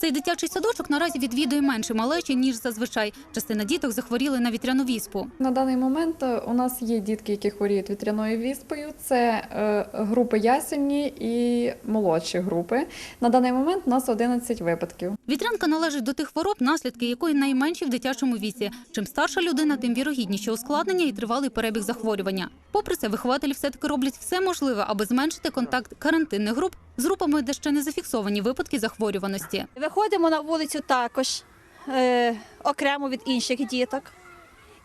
Цей дитячий садочок наразі відвідує менше малечі, ніж зазвичай. Частина діток захворіли на вітряну віспу. На даний момент е, у нас є дітки, які хворіють вітряною віспою. Це е, групи ясені і молодші групи. На даний момент у нас 11 випадків. Вітрянка належить до тих хвороб, наслідки якої найменші в дитячому віці. Чим старша людина, тим вірогідніші ускладнення і тривалий перебіг захворювання. Попри це, вихователі все-таки роблять все можливе, аби зменшити контакт карантинних груп з групами, де ще не зафіксовані випадки захворюваності. Виходимо на вулицю також е, окремо від інших діток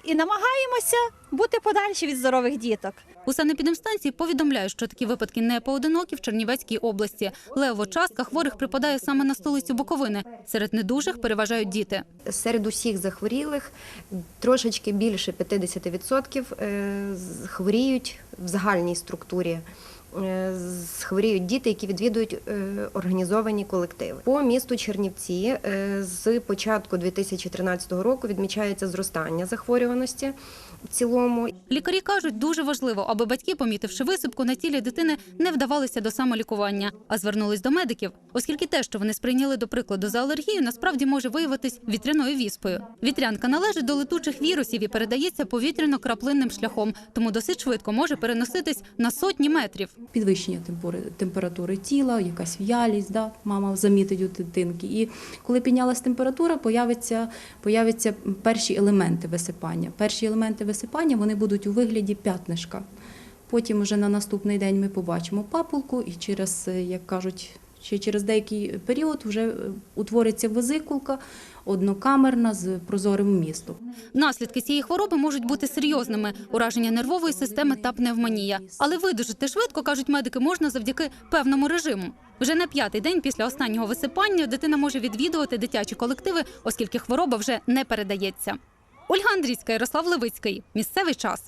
і намагаємося бути подальші від здорових діток. У санепідемстанції повідомляють, що такі випадки не поодинокі в Чернівецькій області. Левова частка хворих припадає саме на столицю Буковини. Серед недужих переважають діти. Серед усіх захворілих трошечки більше 50% е, хворіють в загальній структурі. Е, Хворіють діти, які відвідують е, організовані колективи. По місту Чернівці е, з початку 2013 року відмічається зростання захворюваності в цілому. Лікарі кажуть, дуже важливо, аби батьки, помітивши висипку на тілі дитини, не вдавалися до самолікування, а звернулись до медиків, оскільки те, що вони сприйняли до прикладу за алергію, насправді може виявитись вітряною віспою. Вітрянка належить до летучих вірусів і передається повітряно-краплинним шляхом, тому досить швидко може переноситись на сотні метрів. підвищення темпори- температури тіла, якась в'ялість, да, мама замітить у дитинки. І коли піднялась температура, появиться, появиться перші елементи висипання. Перші елементи висипання вони будуть у вигляді п'ятнишка. Потім вже на наступний день ми побачимо папулку, і через, як кажуть, ще через деякий період вже е, утвориться везикулка однокамерна з прозорим вмістом. Наслідки цієї хвороби можуть бути серйозними: ураження нервової системи та пневмонія. Але видужити швидко, кажуть медики, можна завдяки певному режиму. Вже на п'ятий день після останнього висипання дитина може відвідувати дитячі колективи, оскільки хвороба вже не передається. Ольга Андрійська, Ярослав Левицький. Місцевий час.